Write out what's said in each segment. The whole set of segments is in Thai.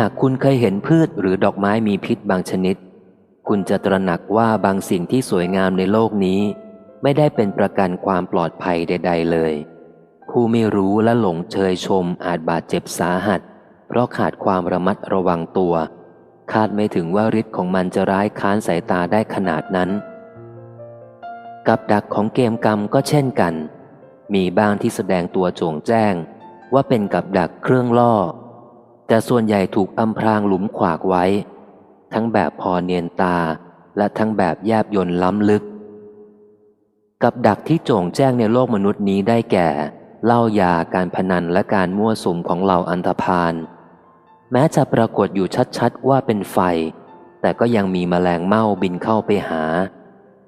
หากคุณเคยเห็นพืชหรือดอกไม้มีพิษบางชนิด คุณจะตระหนักว่าบางสิ่งที่สวยงามในโลกนี้ ไม่ได้เป็นประกันความปลอดภัยใด ๆ เลย ผู้ไม่รู้และหลงเชยชมอาจบาดเจ็บสาหัส เพราะขาดความระมัดระวังตัว คาดไม่ถึงว่าฤทธิ์ของมันจะร้ายค้านสายตาได้ขนาดนั้น กับดักของเกมกรรมก็เช่นกัน มีบ้างที่แสดงตัวโจงแจ้ง ว่าเป็นกับดักเครื่องล่อ แต่ส่วนใหญ่ถูกอำพรางหลุมขวากไว้ ทั้งแบบพอเนียนตาและทั้งแบบแยบยนล้ำลึก กับดักที่โจงแจ้งในโลกมนุษย์นี้ได้แก่เหล้ายาการพนันและการมั่วสุมของเหล่าอันธพาลแม้จะปรากฏอยู่ชัดๆว่าเป็นไฟ แต่ก็ยังมีแมลงเม่าบินเข้าไปหา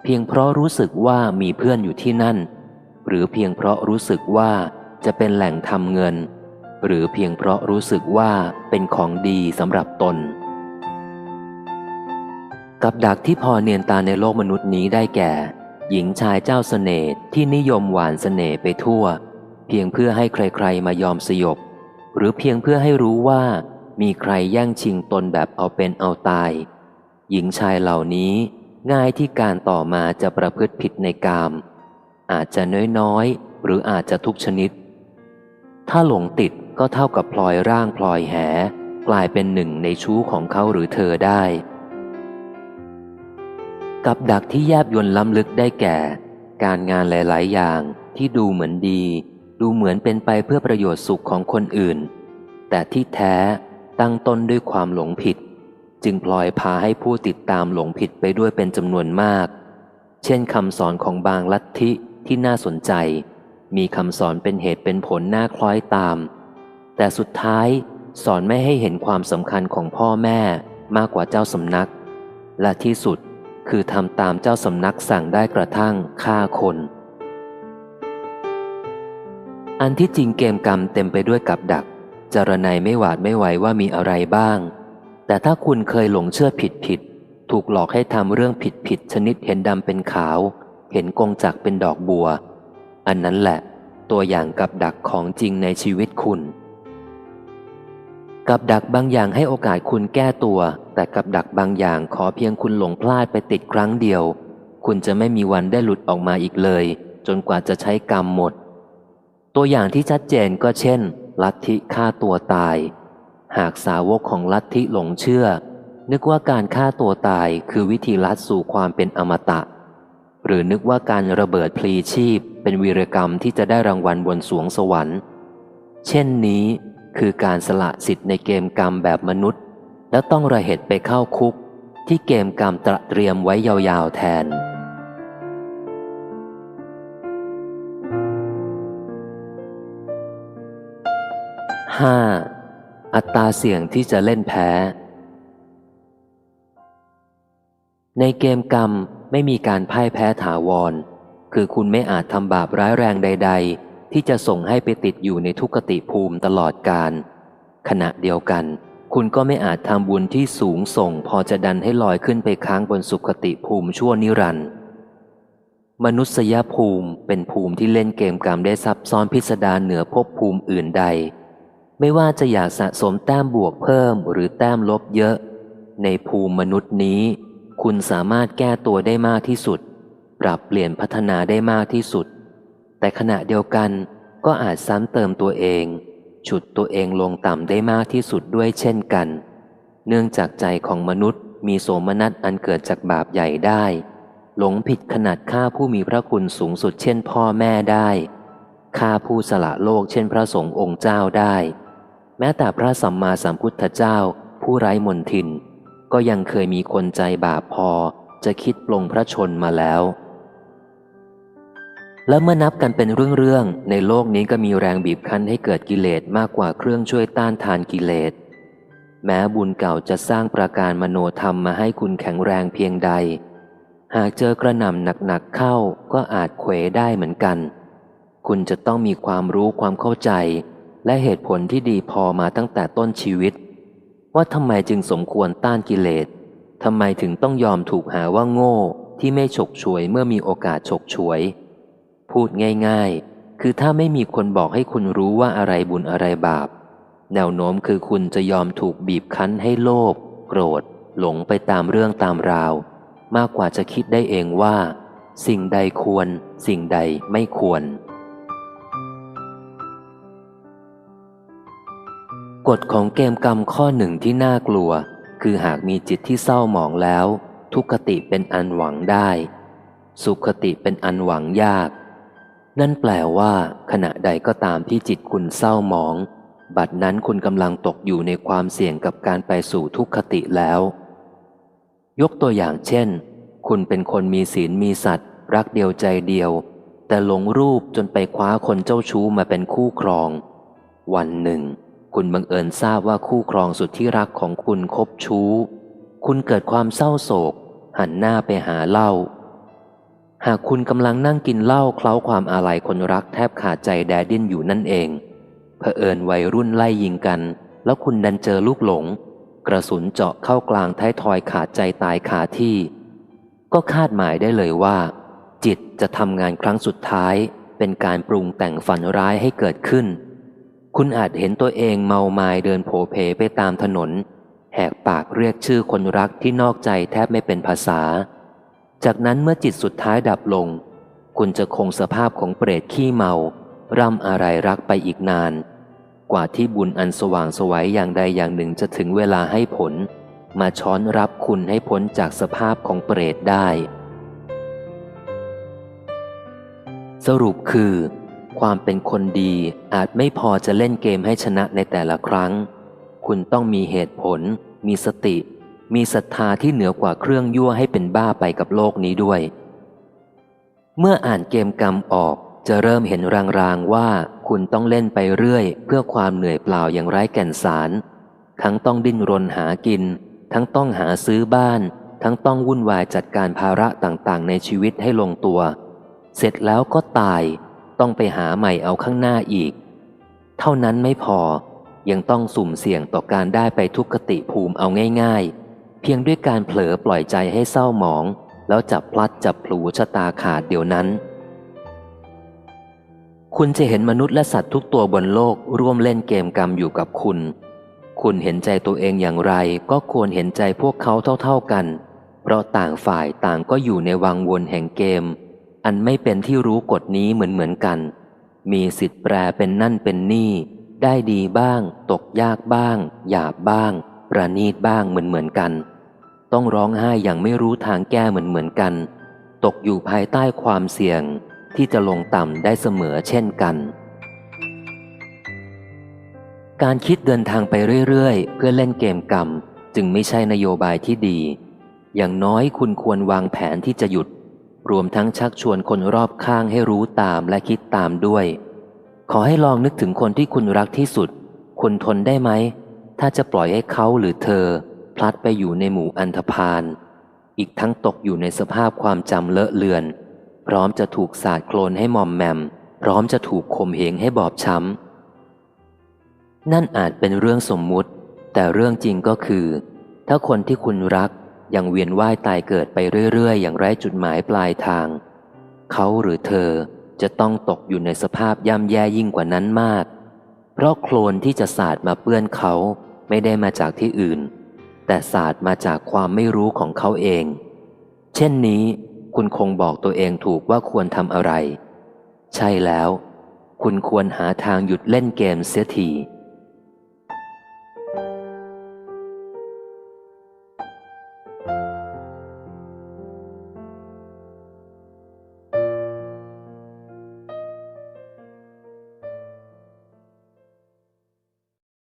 เพียงเพราะรู้สึกว่ามีเพื่อนอยู่ที่นั่น หรือเพียงเพราะรู้สึกว่าจะเป็นแหล่งทำเงิน หรือเพียงเพราะรู้สึกว่าเป็นของดีสำหรับตน กับดักที่พอเนียนตาในโลกมนุษย์นี้ได้แก่ หญิงชายเจ้าสเสน่ห์ที่นิยมหวานสเสน่ห์ไปทั่ว เพียงเพื่อให้ใครๆมายอมสยบ หรือเพียงเพื่อให้รู้ว่า มีใครแย่งชิงตนแบบเอาเป็นเอาตาย หญิงชายเหล่านี้ง่ายที่การต่อมาจะประพฤติผิดในกาม อาจจะน้อยๆ หรืออาจจะทุกชนิด ถ้าหลงติด ก็เท่ากับพลอยร่างพลอยแห กลายเป็นหนึ่งในชู้ของเขาหรือเธอได้ กับดักที่แยบยนล้ำลึกได้แก่ การงานหลาย ๆ อย่างที่ดูเหมือนดี ดูเหมือนเป็นไปเพื่อประโยชน์สุขของคนอื่น แต่ที่แท้ตั้งต้นด้วยความหลงผิด จึงพลอยพาให้ผู้ติดตามหลงผิดไปด้วยเป็นจำนวนมาก เช่นคำสอนของบางลัทธิที่น่าสนใจ มีคำสอนเป็นเหตุเป็นผลน่าคล้อยตาม แต่สุดท้ายสอนไม่ให้เห็นความสำคัญของพ่อแม่มากกว่าเจ้าสำนัก และที่สุดคือทำตามเจ้าสำนักสั่งได้กระทั่งฆ่าคน อันที่จริงเกมกรรมเต็มไปด้วยกับดัก จรนัยไม่หวาดไม่ไหวว่ามีอะไรบ้าง แต่ถ้าคุณเคยหลงเชื่อผิดผิด ถูกหลอกให้ทำเรื่องผิดผิดชนิดเห็นดำเป็นขาว เห็นกงจักเป็นดอกบัว อันนั้นแหละ ตัวอย่างกับดักของจริงในชีวิตคุณ กับดักบางอย่างให้โอกาสคุณแก้ตัว แต่กับดักบางอย่างขอเพียงคุณหลงพลาดไปติดครั้งเดียว คุณจะไม่มีวันได้หลุดออกมาอีกเลย จนกว่าจะใช้กรรมหมด ตัวอย่างที่ชัดเจนก็เช่น ลัทธิฆ่าตัวตาย หากสาวกของลัทธิหลงเชื่อ นึกว่าการฆ่าตัวตายคือวิธีลัดสู่ความเป็นอมตะ หรือนึกว่าการระเบิดพลีชีพ เป็นวีรกรรมที่จะได้รางวัลบนสวงสวรรค์ เช่นนี้ คือการสละสิทธิ์ในเกมกรรมแบบมนุษย์ แล้วต้องระเหตุไปเข้าคุก ที่เกมกรรมตระเตรียมไว้ยาวๆแทน 5. อัตราเสี่ยงที่จะเล่นแพ้ ในเกมกรรมไม่มีการพ่ายแพ้ถาวร คือคุณไม่อาจทำบาปร้ายแรงใด ๆ ที่จะส่งให้ไปติดอยู่ในทุกติภูมิตลอดการขณะเดียวกัน คุณก็ไม่อาจทำบุญที่สูงส่ง พอจะดันให้ลอยขึ้นไปค้างบนสุขติภูมิชั่วนิรันดร์มนุษยภูมิเป็นภูมิที่เล่นเกมกรรมได้ซับซ้อนพิสดารเหนือภพภูมิอื่นใด ไม่ว่าจะอยากสะสมแต้มบวกเพิ่มหรือแต้มลบเยอะ ในภูมิมนุษย์นี้ คุณสามารถแก้ตัวได้มากที่สุด ปรับเปลี่ยนพัฒนาได้มากที่สุด แต่ขณะเดียวกันก็อาจซ้ำเติมตัวเอง ฉุดตัวเองลงต่ำได้มากที่สุดด้วยเช่นกัน เนื่องจากใจของมนุษย์มีโสมนัสอันเกิดจากบาปใหญ่ได้ หลงผิดขนาดฆ่าผู้มีพระคุณสูงสุดเช่นพ่อแม่ได้ฆ่าผู้สละโลกเช่นพระสงฆ์องค์เจ้าได้ แม้แต่พระสัมมาสัมพุทธเจ้า ผู้ไร้มนทิน ก็ยังเคยมีคนใจบาปพอจะคิดปลงพระชนมาแล้ว และเมื่อนับกันเป็นเรื่องๆในโลกนี้ก็มีแรงบีบคั้นให้เกิดกิเลสมากกว่าเครื่องช่วยต้านทานกิเลส แม้บุญเก่าจะสร้างประการมโนธรรมมาให้คุณแข็งแรงเพียงใด หากเจอกระหน่ำหนักๆเข้าก็อาจเขวได้เหมือนกัน คุณจะต้องมีความรู้ความเข้าใจ และเหตุผลที่ดีพอมาตั้งแต่ต้นชีวิต ว่าทำไมจึงสมควรต้านกิเลสทำไมถึงต้องยอมถูกหาว่าโง่ที่ไม่ฉกฉวยเมื่อมีโอกาสฉกฉวย พูดง่ายๆ คือถ้าไม่มีคนบอกให้คุณรู้ว่าอะไรบุญอะไรบาป แนวโน้มคือคุณจะยอมถูกบีบคั้นให้โลภโกรธ หลงไปตามเรื่องตามราว มากกว่าจะคิดได้เองว่า สิ่งใดควร สิ่งใดไม่ควร กฎของเกมกรรมข้อหนึ่งที่น่ากลัว คือหากมีจิตที่เศร้าหมองแล้ว ทุกขติเป็นอันหวังได้ สุขติเป็นอันหวังยาก นั่นแปลว่า ขณะใดก็ตามที่จิตคุณเศร้าหมอง บัดนั้นคุณกำลังตกอยู่ในความเสี่ยงกับการไปสู่ทุกขติแล้ว ยกตัวอย่างเช่น คุณเป็นคนมีศีลมีสัตว์ รักเดียวใจเดียว แต่หลงรูปจนไปคว้าคนเจ้าชู้มาเป็นคู่ครอง วันหนึ่ง คุณบังเอิญทราบว่าคู่ครองสุดที่รักของคุณคบชู้ คุณเกิดความเศร้าโศก หันหน้าไปหาเหล้า หากคุณกำลังนั่งกินเหล้าเคล้าความอาลัยคนรักแทบขาดใจแดดิ้นอยู่นั่นเองเผอิญวัยรุ่นไล่ยิงกัน แล้วคุณดันเจอลูกหลง กระสุนเจาะเข้ากลางท้ายทอยขาดใจตายคาที่ ก็คาดหมายได้เลยว่า จิตจะทำงานครั้งสุดท้าย เป็นการปรุงแต่งฝันร้ายให้เกิดขึ้น คุณอาจเห็นตัวเองเมาไมา้เดินโผเพไปตามถนน แหกปากเรียกชื่อคนรักที่นอกใจแทบไม่เป็นภาษา จากนั้นเมื่อจิตสุดท้ายดับลง คุณจะคงสภาพของเปรตขี้เมา ร่ำอะไรรักไปอีกนาน กว่าที่บุญอันสว่างสวัยอย่างใดอย่างหนึ่งจะถึงเวลาให้ผล มาช้อนรับคุณให้พ้นจากสภาพของเปรตได้ สรุปคือ ความเป็นคนดีอาจไม่พอจะเล่นเกมให้ชนะในแต่ละครั้ง คุณต้องมีเหตุผล มีสติ มีศรัทธาที่เหนือกว่าเครื่องยั่วให้เป็นบ้าไปกับโลกนี้ด้วย เมื่ออ่านเกมกรรมออกจะเริ่มเห็นรางๆว่าคุณต้องเล่นไปเรื่อย เพื่อความเหนื่อยเปล่าอย่างไร้แก่นสาร ทั้งต้องดิ้นรนหากิน ทั้งต้องหาซื้อบ้าน ทั้งต้องวุ่นวายจัดการภาระต่างๆ ในชีวิตให้ลงตัว เสร็จแล้วก็ตาย ต้องไปหาใหม่เอาข้างหน้าอีก เท่านั้นไม่พอยังต้องสุ่มเสี่ยงต่อการได้ไปทุกขติภูมิเอาง่าย ๆ พียงด้วยการเผลอปล่อยใจให้เศร้าหมอง แล้วจับพลัดจับพลูชะตาขาดเดี๋ยวนั้น คุณจะเห็นมนุษย์และสัตว์ทุกตัวบนโลกร่วมเล่นเกมกรรมอยู่กับคุณ คุณเห็นใจตัวเองอย่างไร ก็ควรเห็นใจพวกเขาเท่าๆกัน เพราะต่างฝ่ายต่างก็อยู่ในวังวนแห่งเกม อันไม่เป็นที่รู้กฎนี้เหมือนเหมือนกัน มีสิทธิ์แปรเป็นนั่นเป็นนี่ได้ดีบ้าง ตกยากบ้าง หยาบบ้าง ประณีตบ้างเหมือนเหมือนกัน ต้องร้องไห้อย่างไม่รู้ทางแก้เหมือนเหมือนกัน ตกอยู่ภายใต้ความเสี่ยงที่จะลงต่ำได้เสมอเช่นกัน การคิดเดินทางไปเรื่อยๆ เพื่อเล่นเกมกรรม จึงไม่ใช่นโยบายที่ดี อย่างน้อยคุณควรวางแผนที่จะหยุด รวมทั้งชักชวนคนรอบข้างให้รู้ตามและคิดตามด้วย ขอให้ลองนึกถึงคนที่คุณรักที่สุด คุณทนได้ไหม ถ้าจะปล่อยให้เขาหรือเธอ พลัดไปอยู่ในหมู่อันธพาล อีกทั้งตกอยู่ในสภาพความจำเลอะเลือน พร้อมจะถูกสาดโคลนให้มอมแมม พร้อมจะถูกข่มเหงให้บอบช้ำ นั่นอาจเป็นเรื่องสมมุติ แต่เรื่องจริงก็คือ ถ้าคนที่คุณรักยังเวียนว่ายตายเกิดไปเรื่อย ๆ อย่างไร้จุดหมายปลายทาง เขาหรือเธอจะต้องตกอยู่ในสภาพย่ำแย่ยิ่งกว่านั้นมาก เพราะโคลนที่จะสาดมาเปื้อนเขาไม่ได้มาจากที่อื่น แต่ศาสตร์มาจากความไม่รู้ของเขาเอง เช่นนี้ คุณคงบอกตัวเองถูกว่าควรทำอะไร ใช่แล้ว คุณควรหาทางหยุดเล่นเกมเสียที